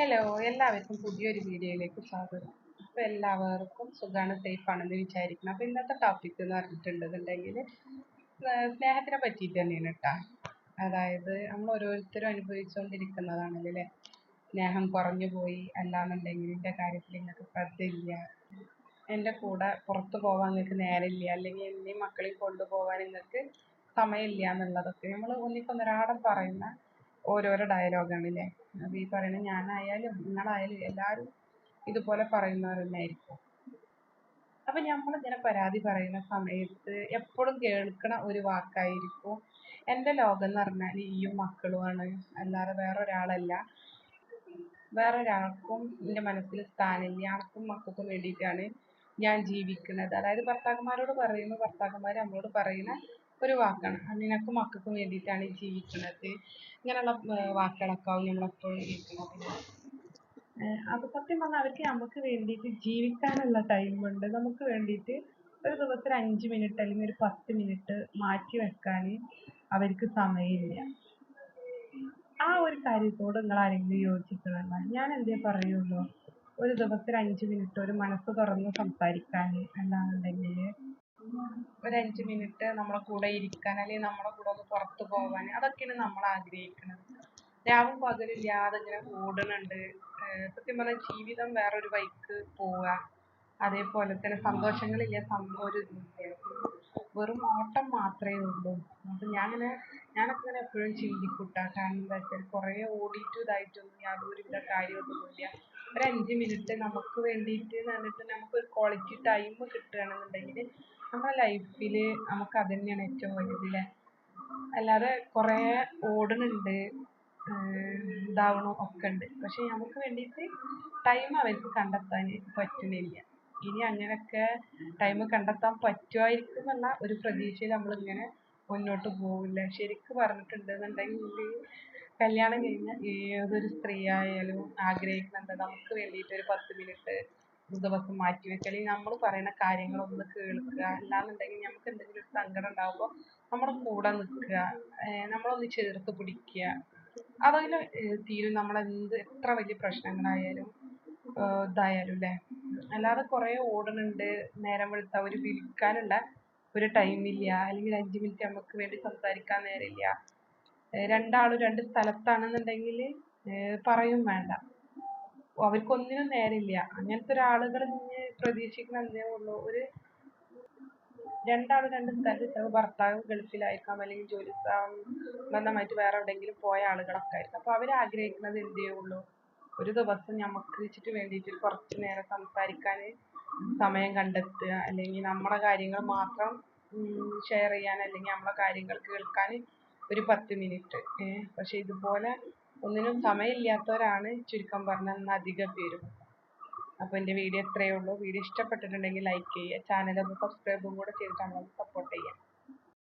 Hello എല്ലാവർക്കും പുതിയൊരു വീഡിയോയിലേക്ക് സ്വാഗതം. അപ്പോൾ എല്ലാവർക്കും സുഖമാണ് സേഫ് ആണെന്ന് വിചാരിക്കണം അപ്പോൾ ഇന്നത്തെ ടോപ്പിക് എന്ന് പറഞ്ഞിട്ടുണ്ടെന്നുണ്ടെങ്കിൽ സ്നേഹത്തിനെ പറ്റിയിട്ട് തന്നെയാണ് കേട്ടോ അതായത് നമ്മൾ ഓരോരുത്തരും അനുഭവിച്ചുകൊണ്ടിരിക്കുന്നതാണല്ലോ അല്ലേ സ്നേഹം കുറഞ്ഞു പോയി അല്ലാന്നുണ്ടെങ്കിൽ എന്റെ കാര്യത്തിൽ നിങ്ങൾക്ക് ശ്രദ്ധയില്ല. എന്റെ കൂടെ പുറത്തു പോകാൻ നിങ്ങൾക്ക് നേരമില്ല. അല്ലെങ്കിൽ എന്നെയും മക്കളെയും കൊണ്ടുപോകാൻ നിങ്ങൾക്ക് സമയമില്ല എന്നുള്ളതൊക്കെ നമ്മൾ ഒന്നിക്കൊന്നൊരാടം പറയുന്ന ഓരോരോ ഡയലോഗാണ് അല്ലേ അപ്പോൾ ഈ പറയുന്ന ഞാനായാലും നിങ്ങളായാലും എല്ലാരും ഇതുപോലെ പറയുന്നവർ തന്നെയായിരിക്കും നമ്മൾ നമ്മളിങ്ങനെ പരാതി പറയുന്ന സമയത്ത് എപ്പോഴും കേൾക്കണ ഒരു വാക്കായിരിക്കും എന്റെ ലോകം എന്ന് പറഞ്ഞാൽ ഈയും മക്കളുമാണ്. അല്ലാതെ വേറെ വേറൊരാളല്ല. വേറൊരാൾക്കും എന്റെ മനസ്സിൽ സ്ഥാനമില്ല. ആർക്കും മക്കൾക്കും വേണ്ടിയിട്ടാണ് ഞാൻ ജീവിക്കുന്നത്. അതായത് ഭർത്താക്കന്മാരോട് പറയുന്നു ഭർത്താക്കന്മാർ നമ്മളോട് പറയുന്ന ഒരു വാക്കാണ്. നിനക്കും മക്കൾക്കും വേണ്ടിയിട്ടാണ് ജീവിക്കുന്നത്. ഇങ്ങനെയുള്ള വാക്കുകളൊക്കെ ആവും നമ്മളെപ്പോഴും കേൾക്കുന്നത്. അപ്പൊ സത്യം പറഞ്ഞാൽ അവർക്ക് നമുക്ക് വേണ്ടിയിട്ട് ജീവിക്കാനുള്ള ഉണ്ട്. നമുക്ക് വേണ്ടിയിട്ട് ഒരു ദിവസം ഒരു അഞ്ച് മിനിറ്റ് അല്ലെങ്കിൽ ഒരു പത്ത് മിനിറ്റ് മാറ്റി വെക്കാൻ അവർക്ക് സമയമില്ല. ആ ഒരു കാര്യത്തോട് നിങ്ങൾ ആരെങ്കിലും യോജിക്കുന്നുണ്ടോ? ഞാൻ എന്തേ പറയുള്ളൂ. ഒരു ദിവസം ഒരു അഞ്ച് മിനിറ്റ് ഒരു മനസ്സ് തുറന്ന് സംസാരിക്കാൻ അല്ലാന്നുണ്ടെങ്കിൽ ഒരു അഞ്ച് മിനിറ്റ് നമ്മുടെ കൂടെ ഇരിക്കാൻ അല്ലെങ്കിൽ നമ്മുടെ കൂടെ ഒന്ന് പുറത്ത് പോകാൻ അതൊക്കെയാണ് നമ്മൾ ആഗ്രഹിക്കുന്നത്. രാവും പകലില്ലാതെ ഇങ്ങനെ ഓടുന്നുണ്ട്. സത്യം പറഞ്ഞാൽ ജീവിതം വേറൊരു വഴിക്ക് പോവുക. അതേപോലെ തന്നെ സന്തോഷങ്ങളില്ല ഒരു വെറും ഓട്ടം മാത്രമേ ഉള്ളൂ. അപ്പൊ ഞാൻ ഇങ്ങനെ ഞാനൊക്കെ ഇങ്ങനെ എപ്പോഴും ചിന്തിക്കൂട്ടാ. കാരണം എന്താ വെച്ചാൽ കുറേ ഓടിയിട്ടും ഇതായിട്ടൊന്നും യാതൊരുവിധ കാര്യമൊന്നുമില്ല ഒരു അഞ്ച് മിനിറ്റ് നമുക്ക് വേണ്ടിയിട്ട് എന്ന് നമുക്ക് ഒരു ക്വാളിറ്റി ടൈം കിട്ടുകയാണെന്നുണ്ടെങ്കിൽ നമ്മുടെ ലൈഫിൽ നമുക്ക് അത് തന്നെയാണ് ഏറ്റവും വലുത് അല്ലേ അല്ലാതെ കുറേ ഓടുന്നുണ്ട് ഇതാവണു ഒക്കെ ഉണ്ട്. പക്ഷെ നമുക്ക് വേണ്ടിയിട്ട് ടൈം അവർക്ക് കണ്ടെത്താൻ പറ്റുന്നില്ല. ഇനി അങ്ങനെയൊക്കെ ടൈം കണ്ടെത്താൻ പറ്റുമായിരിക്കും എന്നുള്ള ഒരു പ്രതീക്ഷയിൽ നമ്മളിങ്ങനെ മുന്നോട്ട് പോവില്ല ശരിക്ക് പറഞ്ഞിട്ടുണ്ടെന്നുണ്ടെങ്കിൽ കല്യാണം കഴിഞ്ഞ ഏതൊരു സ്ത്രീ ആയാലും ആഗ്രഹിക്കുന്നത് നമുക്ക് വേണ്ടിയിട്ട് ഒരു പത്ത് മിനിറ്റ് ദിവസം മാറ്റി വെക്കുക അല്ലെങ്കിൽ നമ്മൾ പറയുന്ന കാര്യങ്ങളൊന്ന് കേൾക്കുക. അല്ലാന്നുണ്ടെങ്കിൽ നമുക്ക് എന്തെങ്കിലും ഒരു സങ്കടം ഉണ്ടാകുമ്പോൾ നമ്മുടെ കൂടെ നിൽക്കുക. നമ്മളൊന്ന് ചേർത്ത് പിടിക്കുക. അതിൽ തീരും. നമ്മളെന്ത് എത്ര വലിയ പ്രശ്നങ്ങളായാലും ഇതായാലും അല്ലേ അല്ലാതെ കുറേ ഓടുന്നുണ്ട് നേരം വെളുത്ത ഒരു വിളിക്കാനുള്ള ഒരു ടൈമില്ല അല്ലെങ്കിൽ അഞ്ച് മിനിറ്റ് നമുക്ക് വേണ്ടി സംസാരിക്കാൻ നേരമില്ല രണ്ടാളും രണ്ട് സ്ഥലത്താണെന്നുണ്ടെങ്കിൽ പറയും വേണ്ട. അവർക്കൊന്നിനും നേരില്ല. അങ്ങനത്തെ ഒരാളുകൾ പ്രതീക്ഷിക്കുന്ന എന്തേ ഉള്ളൂ. ഒരു രണ്ടാളും രണ്ട് സ്ഥലത്ത് ഭർത്താവ് ഗൾഫിലായിരിക്കാം അല്ലെങ്കിൽ ജോലി സംബന്ധമായിട്ട് വേറെ എവിടെയെങ്കിലും പോയ ആളുകളൊക്കെ ആയിരിക്കും. അപ്പോൾ അവർ ആഗ്രഹിക്കുന്നത് എന്തേ ഉള്ളൂ? ഒരു ദിവസം നമുക്ക് വെച്ചിട്ട് വേണ്ടിയിട്ട് കുറച്ച് നേരം സംസാരിക്കാൻ സമയം കണ്ടെത്തുക. അല്ലെങ്കിൽ നമ്മുടെ കാര്യങ്ങൾ മാത്രം ഷെയർ ചെയ്യാൻ അല്ലെങ്കിൽ നമ്മുടെ കാര്യങ്ങൾ കേൾക്കാൻ ഒരു പത്ത് മിനിറ്റ്. പക്ഷെ ഇതുപോലെ ഒന്നിനും സമയമില്ലാത്തവരാണ് ചുരുക്കം പറഞ്ഞാൽ അധികം പേരും. അപ്പോൾ എന്റെ വീഡിയോ ഇത്രയേ ഉള്ളൂ. വീഡിയോ ഇഷ്ടപ്പെട്ടിട്ടുണ്ടെങ്കിൽ ലൈക്ക് ചെയ്യുക ചാനൽ ഒന്ന് സബ്സ്ക്രൈബും കൂടെ ചെയ്തിട്ട് നമ്മളൊന്ന് സപ്പോർട്ട് ചെയ്യുക